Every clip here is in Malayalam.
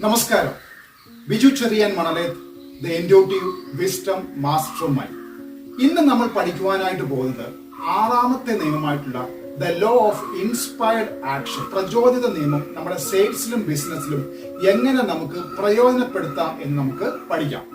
നമസ്കാരം. Biju Cheriyan Manaleth the intuitive wisdom master mind ഇന്ന് നമ്മൾ പഠിക്കുവാനായിട്ട് പോകുന്നത് ആറാമത്തെ നിയമമായിട്ടുള്ള the law of inspired action പ്രചോദിത നിയമം നമ്മുടെ സെയിൽസിലും ബിസിനസ്സിലും എങ്ങനെ നമുക്ക് പ്രയോജനപ്പെടുത്താം എന്ന് നമുക്ക് പഠിക്കാം.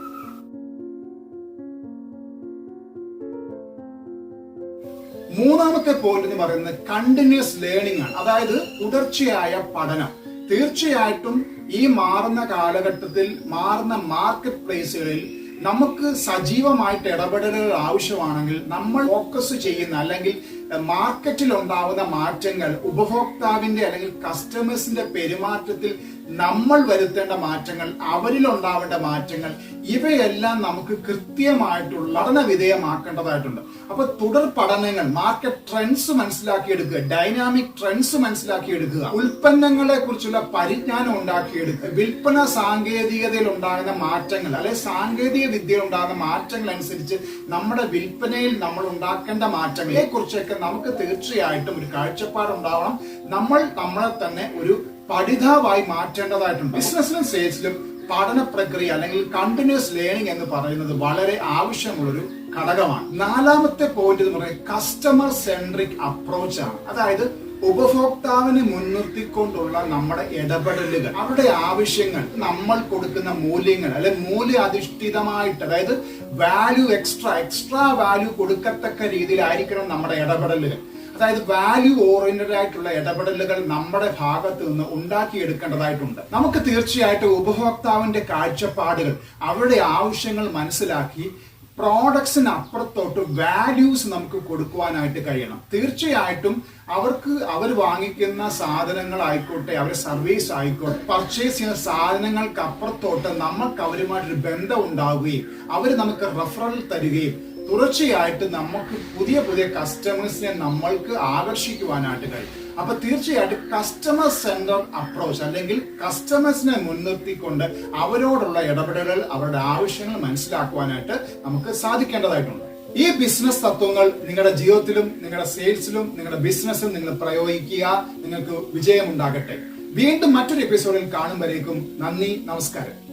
മൂന്നാമത്തെ പോയിന്റ് എന്ന് പറയുന്നത് കണ്ടിന്യൂസ് ലേണിംഗ് ആണ്. അതായത് തുടർച്ചയായ പഠനം. തീർച്ചയായിട്ടും ഈ മാറുന്ന കാലഘട്ടത്തിൽ മാറുന്ന മാർക്കറ്റ് പ്ലേസുകളിൽ നമുക്ക് സജീവമായിട്ട് ഇടപെടലുകൾ ആവശ്യമാണെങ്കിൽ നമ്മൾ ഫോക്കസ് ചെയ്യുന്ന അല്ലെങ്കിൽ മാർക്കറ്റിൽ ഉണ്ടാവുന്ന മാറ്റങ്ങൾ ഉപഭോക്താവിന്റെ അല്ലെങ്കിൽ കസ്റ്റമേഴ്സിന്റെ പെരുമാറ്റത്തിൽ നമ്മൾ വരുത്തേണ്ട മാറ്റങ്ങൾ അവരിൽ ഉണ്ടാവേണ്ട മാറ്റങ്ങൾ ഇവയെല്ലാം നമുക്ക് കൃത്യമായിട്ടുള്ള പഠന വിധേയമാക്കേണ്ടതായിട്ടുണ്ട് അപ്പൊ തുടർ പഠനങ്ങൾ മാർക്കറ്റ് ട്രെൻഡ്സ് മനസ്സിലാക്കിയെടുക്കുക ഡൈനാമിക് ട്രെൻഡ്സ് മനസ്സിലാക്കിയെടുക്കുക ഉൽപ്പന്നങ്ങളെ കുറിച്ചുള്ള പരിജ്ഞാനം ഉണ്ടാക്കിയെടുക്കുക വിൽപ്പന സാങ്കേതികതയിൽ ഉണ്ടാകുന്ന മാറ്റങ്ങൾ അല്ലെ സാങ്കേതിക വിദ്യയിൽ ഉണ്ടാകുന്ന മാറ്റങ്ങൾ അനുസരിച്ച് നമ്മുടെ വിൽപ്പനയിൽ നമ്മൾ ഉണ്ടാക്കേണ്ട മാറ്റങ്ങളെ കുറിച്ചൊക്കെ നമുക്ക് തീർച്ചയായിട്ടും ഒരു കാഴ്ചപ്പാടുണ്ടാവണം. നമ്മൾ നമ്മളെ തന്നെ ഒരു പഠിതാവായി മാറ്റേണ്ടതായിട്ടുണ്ട് ബിസിനസ്സിലും സെയിൽസിലും പഠന പ്രക്രിയ അല്ലെങ്കിൽ കണ്ടിന്യൂസ് ലേണിംഗ് എന്ന് പറയുന്നത് വളരെ ആവശ്യമുള്ളൊരു ഘടകമാണ്. നാലാമത്തെ പോയിന്റ് എന്ന് പറയുന്നത് കസ്റ്റമർ സെൻട്രിക് അപ്രോച്ച് ആണ്. അതായത് ഉപഭോക്താവിനെ മുൻനിർത്തിക്കൊണ്ടുള്ള നമ്മുടെ ഇടപെടലുകൾ അവരുടെ ആവശ്യങ്ങൾ നമ്മൾ കൊടുക്കുന്ന മൂല്യങ്ങൾ അല്ലെ മൂല്യാധിഷ്ഠിതമായിട്ട് അതായത് വാല്യൂ എക്സ്ട്രാ എക്സ്ട്രാ വാല്യൂ കൊടുക്കത്തക്ക രീതിയിലായിരിക്കണം നമ്മുടെ ഇടപെടലുകൾ. അതായത് വാല്യൂ ഓറിയന്റഡ് ആയിട്ടുള്ള ഇടപെടലുകൾ നമ്മുടെ ഭാഗത്ത് നിന്ന് ഉണ്ടാക്കിയെടുക്കേണ്ടതായിട്ടുണ്ട്. നമുക്ക് തീർച്ചയായിട്ടും ഉപഭോക്താവിന്റെ കാഴ്ചപ്പാടുകൾ അവരുടെ ആവശ്യങ്ങൾ മനസ്സിലാക്കി പ്രോഡക്ട്സിന് അപ്പുറത്തോട്ട് വാല്യൂസ് നമുക്ക് കൊടുക്കുവാനായിട്ട് കഴിയണം. തീർച്ചയായിട്ടും അവർക്ക് അവർ വാങ്ങിക്കുന്ന സാധനങ്ങളായിക്കോട്ടെ അവരുടെ സർവീസ് ആയിക്കോട്ടെ പർച്ചേസ് ചെയ്യുന്ന സാധനങ്ങൾക്ക് അപ്പുറത്തോട്ട് നമുക്ക് അവരുമായിട്ടൊരു ബന്ധം ഉണ്ടാവുകയും അവർ നമുക്ക് റെഫറൽ തരികയും തുടർച്ചയായിട്ട് നമുക്ക് പുതിയ പുതിയ കസ്റ്റമേഴ്സിനെ നമ്മൾക്ക് ആകർഷിക്കുവാനായിട്ട് കഴിയും. അപ്പൊ തീർച്ചയായിട്ടും കസ്റ്റമർ സെന്റർ അപ്രോച്ച് അല്ലെങ്കിൽ കസ്റ്റമേഴ്സിനെ മുൻനിർത്തിക്കൊണ്ട് അവരോടുള്ള ഇടപെടലുകൾ അവരുടെ ആവശ്യങ്ങൾ മനസ്സിലാക്കുവാനായിട്ട് നമുക്ക് സാധിക്കേണ്ടതായിട്ടുണ്ട്. ഈ ബിസിനസ് തത്വങ്ങൾ നിങ്ങളുടെ ജീവിതത്തിലും നിങ്ങളുടെ സെയിൽസിലും നിങ്ങളുടെ ബിസിനസ്സിലും നിങ്ങൾ പ്രയോഗിക്കുക. നിങ്ങൾക്ക് വിജയമുണ്ടാകട്ടെ. വീണ്ടും മറ്റൊരു എപ്പിസോഡിൽ കാണുമ്പോഴേക്കും നന്ദി നമസ്കാരം.